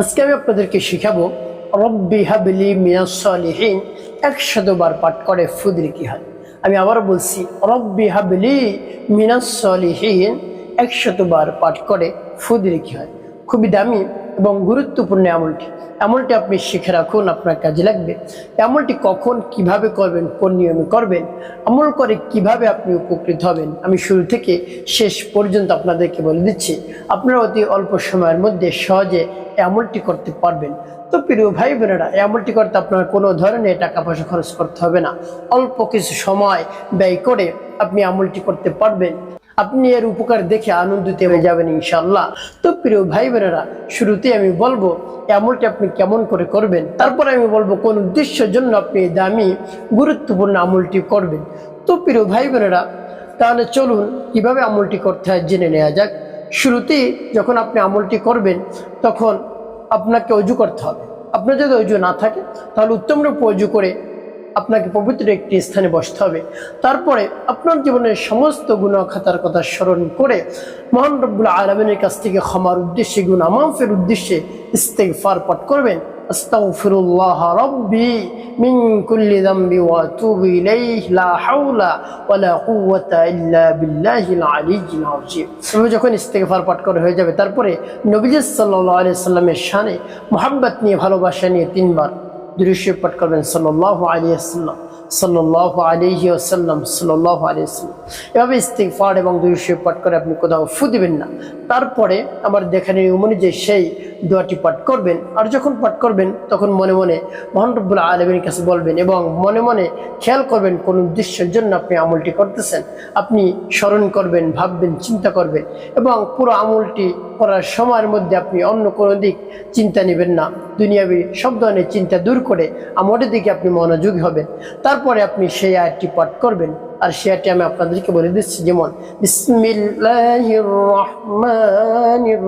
আজকে আমি আপনাদেরকে শিখাবো, রব্বি হাবলি মিয়াসলিহীন একশতবার পাঠ করে ফুদরি কি হয়। আমি আবার বলছি, রব্বি হাবলি মিনাসলিহীন একশতবার পাঠ করে ফুদরি কি হয়। খুবই দামি এবং গুরুত্বপূর্ণ আমলটি আমলটি আপনি শিখে রাখুন, আপনার কাজে লাগবে। আমলটি কখন কীভাবে করবেন, কোন নিয়মে করবেন, আমল করে কীভাবে আপনি উপকৃত হবেন, আমি শুরু থেকে শেষ পর্যন্ত আপনাদেরকে বলে দিচ্ছি। আপনারা অতি অল্প সময়ের মধ্যে সহজে আমলটি করতে পারবেন। তো প্রিয় ভাই বোনেরা, এই আমলটি করতে আপনার কোনো ধরনের টাকা পয়সা খরচ করতে হবে না। অল্প কিছু সময় ব্যয় করে আপনি আমলটি করতে পারবেন। আপনি এর উপকার দেখে আনন্দিত হয়ে যাবেন ইনশাল্লাহ তো প্রিয় ভাই বোনেরা শুরুতে আমি বলব আমলটি আপনি কেমন করে করবেন? তারপরে আমি বলব, কোন উদ্দেশ্যের জন্য আপনি এই দামি, গুরুত্বপূর্ণ আমলটি করবেন। তো প্রিয় ভাই বোনেরা, তাহলে চলুন কীভাবে আমলটি করতে হয় জেনে নেওয়া যাক। শুরুতেই যখন আপনি আমলটি করবেন, তখন আপনাকে অজু করতে হবে। আপনার যদি অজু না থাকে, তাহলে উত্তম রূপ করে আপনাকে পবিত্র একটি স্থানে বসতে হবে। তারপরে আপনার জীবনের সমস্ত খাতার কথা স্মরণ করে মহান রব্বুল আলমিনের কাছ থেকে ক্ষমার উদ্দেশ্যে গুণ আমাফের উদ্দেশ্যে ইস্তেগফার পাঠ করবেন। আস্তাগফিরুল্লাহ রব্বি মিন কুল্লি যামবি ওয়া আতুবু ইলাইহি, লা হাওলা ওয়ালা কুওয়াতা ইল্লা বিল্লাহিল আলিয়্যিল আযীম। এভাবে যখন ইস্তেগফার পাঠ করে হয়ে যাবে, তারপরে নবীজি সাল্লাল্লাহু আলাইহি সাল্লামের শানে মোহাব্বত নিয়ে, ভালোবাসা নিয়ে তিনবার দৃশ্য পাঠ করবেন সাল্লাল্লাহু আলাইহি আসাল্লাম সাল্লাহ আলিহি আসাল্লাম সাল্লাহ আলী আসাল্লাম এভাবে ইস্তিকফার এবং দৃশ্য পাঠ করে আপনি কোথাও ফু দিবেন না। তারপরে আমার দেখার নিয়ম অনুযায়ী সেই দোয়াটি পাঠ করবেন, আর যখন পাঠ করবেন, তখন মনে মনে মহান রব্বুল আলমীর কাছে বলবেন এবং মনে মনে খেয়াল করবেন কোন উদ্দেশ্যের জন্য আপনি আমলটি করতেছেন। আপনি স্মরণ করবেন, ভাববেন, চিন্তা করবেন এবং পুরো আমলটি করার সময়ের মধ্যে আপনি অন্য কোনো দিক চিন্তা নেবেন না। দুনিয়াবি সব ধরনের চিন্তা দূর করে আমলের দিকে আপনি মনোযোগী হবেন। তারপরে আপনি সেই আয়টি পাঠ করবেন। আর সে আয়টি আমি আপনাদেরকে বলে দিচ্ছি, যেমন বিসমিল্লাহির রহমানির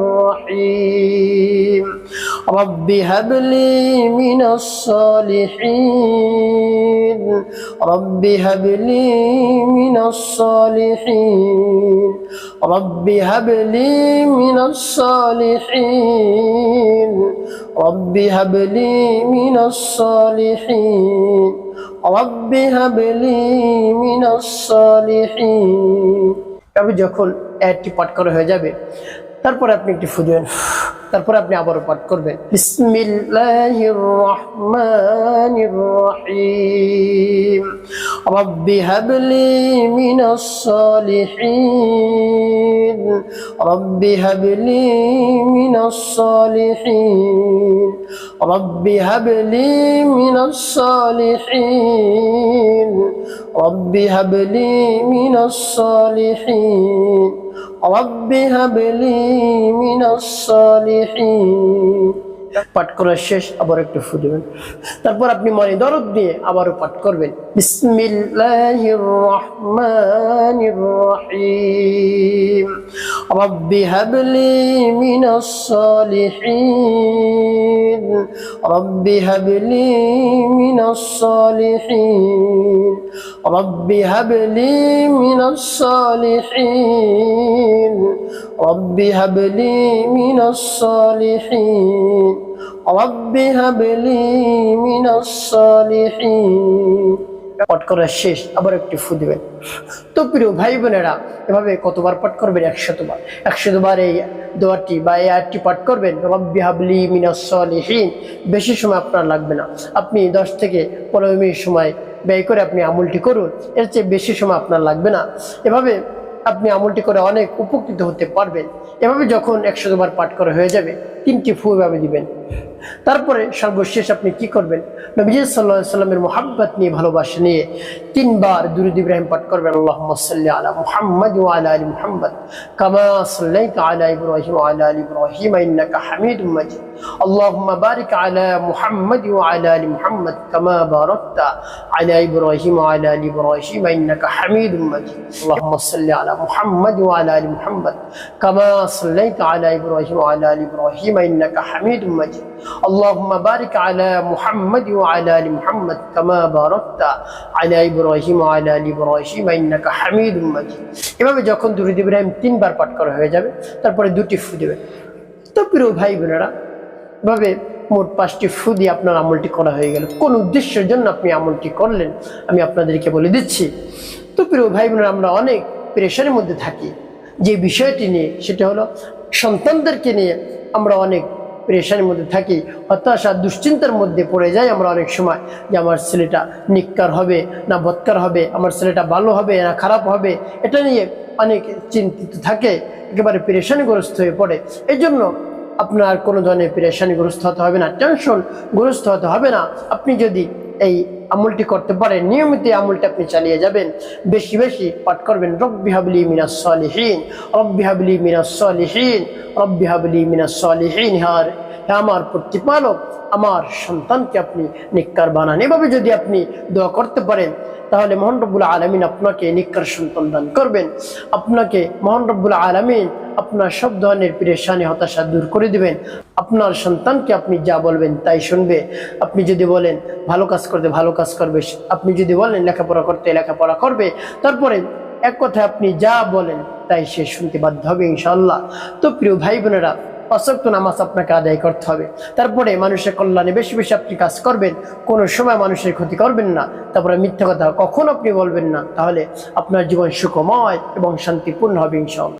রব্বি হাবলি মিনাস সালিহিন রব্বি হাবলি মিনাস সালিহিন رب هب لي من الصالحين তবে যখন অ্যাডটি পাঠ করা হয়ে যাবে তারপরে আপনি একটি ফু দেবেন তারপরে আপনি আবারও পাঠ করবেন বিসমিল্লাহির রহমানির রহিম রব্বি হাবলি মিনাস সালিহিন রব্বি হাবলি মিনাস সালিহিন রব্বি হাবলি মিনাস সালিহিন রব্বি হাবলি মিনাস সালিহিন রব্বি হাবলি মিনাস সালিহিন পাঠ করা শেষ, আবার একটু ফু দেবেন। তারপর আপনি মনে দরদ দিয়ে আবারও পাঠ করবেন। বিসমিল্লাহির রহমানির রহিম রব্বি হাবলি মিনাস সালিহিন। রব্বি হাবলি মিনাস সালিহিন। রব্বি হাবলি মিনাস সালিহিন। রব্বি হাবলি মিনাস মিনাস সালিহিন। পাঠ করা শেষ, আবার একটি ফু দিবেন। তো প্রিয় ভাই বোনেরা, এভাবে কতবার পাঠ করবেন? একশতবার। একশতবার এই দোয়াটি বা এই আয়াতটি পাঠ করবেন? রব্বি হাবলি মিনাস সালিহিন। বেশি সময় আপনার লাগবে না। আপনি দশ থেকে পনেরো মিনিট সময় ব্যয় করে আপনি আমলটি করুন। এর চেয়ে বেশি সময় আপনার লাগবে না। এভাবে আপনি আমলটি করে অনেক উপকৃত হতে পারবেন। এভাবে যখন একশো দুবার পাঠ করা হয়ে যাবে, তিনটি ফু এভাবে দিবেন। তারপরে সর্বশেষ আপনি কি করবেন নবীজ সাল্লাহ সাল্লামের মোহাব্বত নিয়ে ভালোবাসা নিয়ে তিনবার দুরুদ ইব্রাহিম পাঠ করবেন আল্লাহ সাল্লি আলা মুহাম্মদ ওয়া আলা আলি মুহাম্মদ কামা সাল্লাইতা আলা ইব্রাহিম ওয়া আলা আলি ইব্রাহিম ইন্নাকা হামিদুম মাজিদ اللهم بارك على محمد وعلى ال محمد كما باركت على ابراهيم وعلى ال ابراهيم انك حميد مجيد اللهم صل على محمد وعلى ال محمد كما صليت على ابراهيم وعلى ال ابراهيم انك حميد مجيد اللهم بارك على محمد وعلى ال محمد كما باركت على ابراهيم وعلى ال ابراهيم انك حميد مجيد এভাবে যখন দুরুদ ইব্রাহিম তিনবার পাঠ করা হয়ে যাবে তারপরে দুটি ফু দেবেন তো প্রিয় ভাই বোনেরা এভাবে মোট পাঁচটি ফু দিয়ে আপনার আমলটি করা হয়ে গেল কোন উদ্দেশ্যের জন্য আপনি আমলটি করলেন আমি আপনাদেরকে বলে দিচ্ছি তো প্রিয় ভাই বোনেরা আমরা অনেক প্রেশারের মধ্যে থাকি যে বিষয়টি নিয়ে সেটা হলো সন্তানদেরকে নিয়ে আমরা অনেক প্রেশারের মধ্যে থাকি, হতাশা, দুশ্চিন্তার মধ্যে পড়ে যাই আমরা অনেক সময় যে আমার ছেলেটা নিকার হবে না বৎকার হবে, আমার ছেলেটা ভালো হবে না খারাপ হবে, এটা নিয়ে অনেক চিন্তিত থাকে, একেবারে পেরেশানিগ্রস্ত হয়ে পড়ে। এই জন্য আপনার কোনো ধরনের পেরেশানিগ্রস্ত হতে হবে না টেনশন গ্রস্ত হতে হবে না। আপনি যদি এই আমলটি করতে পারেন। নিয়মিত আমলটি আপনি চালিয়ে যাবেন। বেশি বেশি পাঠ করবেন। রব্বি হাবলি মিনাস সলিহীন। রব্বি হাবলি মিনাস সলিহীন। রব্বি হাবলি মিনাস সলিহীন। হার আমার প্রতিপালক, আমার সন্তানকে আপনি নিকার বানান। এভাবে যদি আপনি দোয়া করতে পারেন, তাহলে মোহন রব্বুল আলমিন আপনাকে নিকার সন্তান দান করবেন। আপনাকে মোহন রব্বুল আলমিন আপনার সব ধরনের পেরেশানি, হতাশা দূর করে দিবেন। আপনার সন্তানকে আপনি যা বলবেন তাই শুনবে। আপনি যদি বলেন, ভালো কাজ করতে, ভালো কাজ করবে। আপনি যদি বলেন, লেখাপড়া করতে, লেখাপড়া করবে। তারপরে এক কথায় আপনি যা বলেন তাই সে শুনতে বাধ্য হবে ইনশাল্লাহ তো প্রিয় ভাই বোনেরা অসক্ত নামাজ আপনাকে আদায় করতে হবে। তারপরে মানুষের কল্যাণে বেশি বেশি আপনি কাজ করবেন। কোনো সময় মানুষের ক্ষতি করবেন না। তারপরে মিথ্যা কথা কখন আপনি বলবেন না। তাহলে আপনার জীবন সুখময় এবং শান্তিপূর্ণ হবে ইনশাল্লাহ